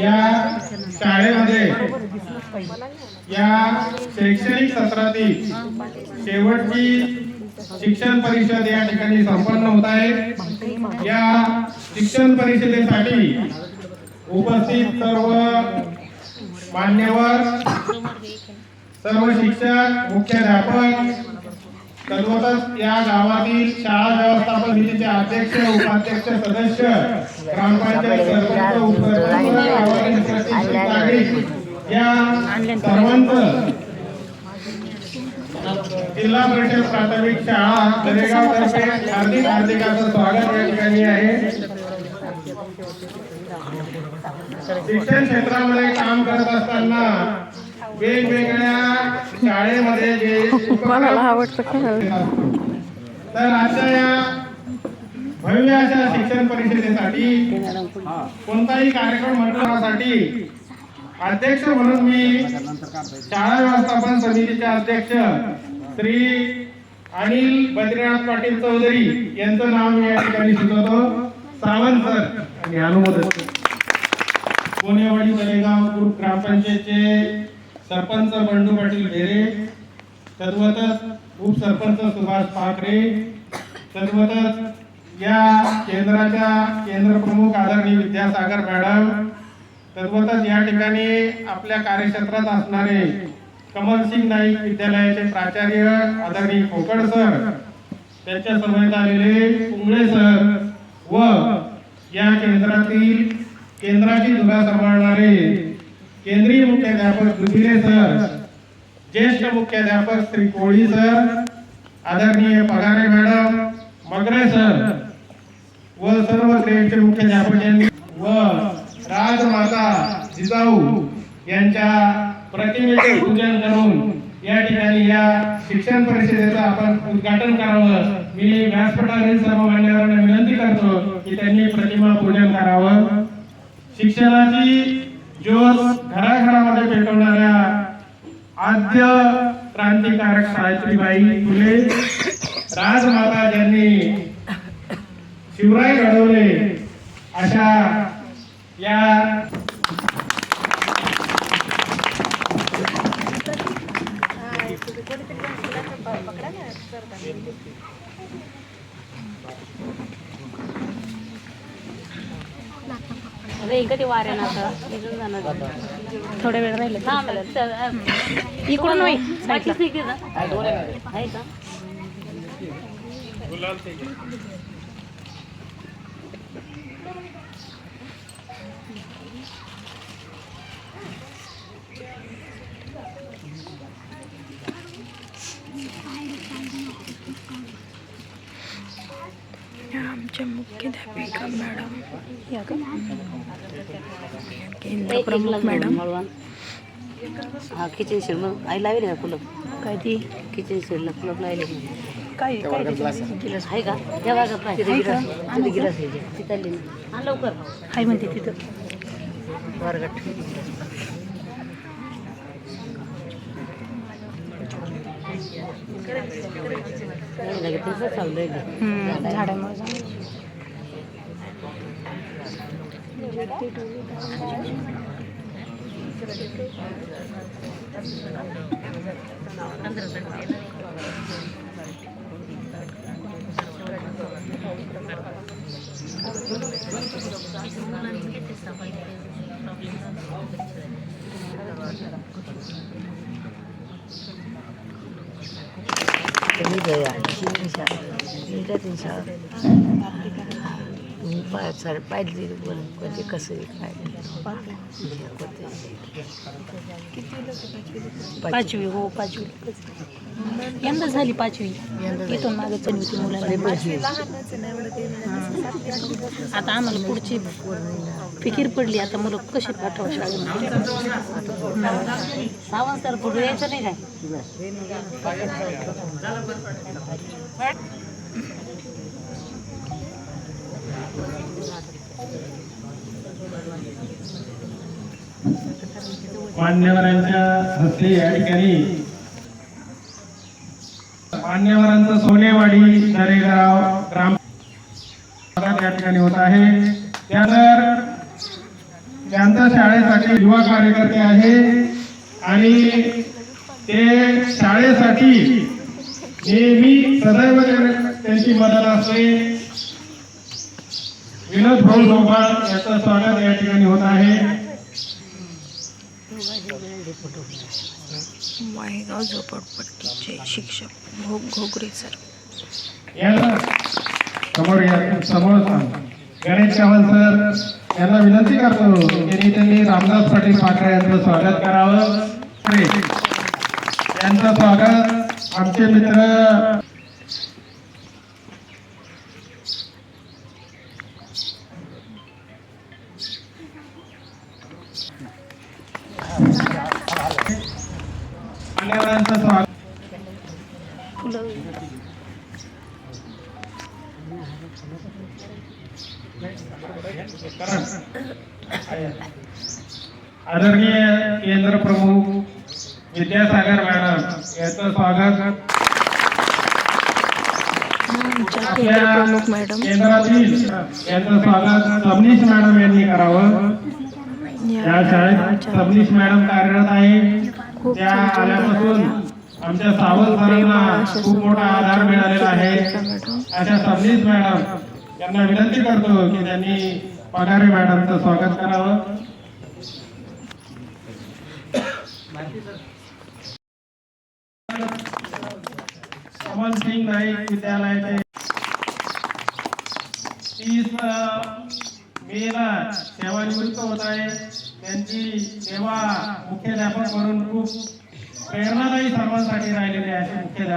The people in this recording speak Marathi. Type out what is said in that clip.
या शाळेमध्ये या शैक्षणिक सत्रातील शेवटची शिक्षण परिषद या ठिकाणी संपन्न होत आहे. या शिक्षण परिषदेसाठी उपस्थित सर्व मान्यवर सर्व शिक्षक मुख्याध्यापक सर्वतच या गावातील शाळा व्यवस्था समितीचे अध्यक्ष उपाध्यक्ष सदस्य ग्रामपंचायत सरपंच उपसरपंच नागरिक या सर्वांचं जिल्हा परिषद प्राथमिक शाळा दरेगाव तर्फे हार्दिक हार्दिक असं स्वागत या ठिकाणी आहे. शिक्षण क्षेत्रामध्ये काम करत असताना वेगवेगळ्या शाळेमध्ये जे तर आजच्या या भव्य अशा शिक्षण परिषदेसाठी कोणताही कार्यक्रम मंडळासाठी अध्यक्ष म्हणून मी शाळा व्यवस्थापन समितीचे अध्यक्ष श्री अनिल बद्रीनाथ पाटील चौधरी यांचं नाव मी या ठिकाणी सुचवतो. सावंत सर आणि अनुमोदन कोणेवाडी तळेगाव ग्रुप ग्रामपंचायतचे सरपंच बंडू पाटील भेरे तद्वतच उपसरपंच सुभाष पाखरे तद्वतच या केंद्राच्या केंद्र प्रमुख आदरणीय विद्यासागर मॅडम तद्वतच या ठिकाणी आपल्या कार्यक्षेत्रात असणारे कमलसिंग नाईक विद्यालयाचे प्राचार्य आदरणीय कोकड सर त्यांच्या समवेत आलेले कुंबळे सर व या केंद्रातील केंद्राची धुरा सांभाळणारे केंद्रीय मुख्याध्यापक दुधिरे सर ज्येष्ठ मुख्याध्यापक श्री कोळी सर आदरणीय पगारे मॅडम मगरे सर व सर्व ग्रेडचे मुख्याध्यापक यांनी व राजमाता जिजाऊ यांच्या प्रतिमेचे पूजन करून या ठिकाणी या शिक्षण परिषदेचं आपण उद्घाटन करावं. मी व्यासपीठावरील सर्व मान्यवरांना विनंती करतो की त्यांनी प्रतिमा पूजन करावं. शिक्षणाची ज्योत घराघरामध्ये पेटवणाऱ्या आद्य क्रांतिकारक सावित्रीबाई फुले राजमाता ज्यांनी शिवराय घडवले. अशा या कधी आता. निघून जाणार. थोड्या वेळ राहिले इकडून नाही. बाकीच नाही का आहे का? मॅडम. या का? केंद्र एक प्रमुख ग्लास मॅडम. हा किचन शेड मग आई लावेल का कुलप? काय ती? किचन शेडला कुलप लावले काय काय गिलास. आहे का? त्या भागात नाही तिथे गिलास तिथे गिलास आहे तिथे आली ना. हा लवकर. हाय म्हणते तिथं. वर्गात नाही लागत तसंच चालू राहिलं हम्म, झाडामुळे झालं. पाहिजे कोणते कसं काय पाचवी हो पाचवी. यंदा झाली पाचवी. इथून मागे चली होती मुलांना. आता आम्हाला पुढची फिकीर पडली. आता मुलं कशी पाठवा शाळेमध्ये सावंत सर पुढे यायचं नाही काय? मान्यवरांच्या हस्ते या ठिकाणी मान्यवरांचं सोनेवाडी नरेगाव ग्राम या ठिकाणी होत आहे. त्यानंतर त्यांचा शाळेसाठी युवा कार्यकर्ते आहे आणि ते शाळेसाठी नेहमी सदैव त्यांची मदत असते. विनोद भाऊ डोभाळ याचं स्वागत या ठिकाणी होत आहे. माहेगाव झोपडपट्टीचे शिक्षक भोग घोगरे सर. समोर या समोर गणेश चव्हाण सर यांना विनंती करतो की त्यांनी रामदास पाटील पाटरे यांचं स्वागत करावं. यांचं स्वागत आमचे मित्र आदरणीय केंद्र प्रमुख विद्यासागर मॅडम यांचं स्वागत. केंद्रातील यांचं स्वागत सबनीश मॅडम यांनी करावं. या शाळेत सबनीश मॅडम कार्यरत आहे. त्या आल्यापासून. आमच्या सावंत सरांना खूप मोठा आधार मिळालेला आहे. अशा सबनीश मॅडम यांना विनंती करतो की त्यांनी पगारे मॅडमचं स्वागत करावं. अमन सिंग नाईक विद्यालयाचे तीस मेला सेवानिवृत्त होत आहे. त्यांची सेवा मुख्याध्यापक म्हणून खूप प्रेरणादायी सर्वांसाठी राहिलेली आहे. मुख्याध्यापक.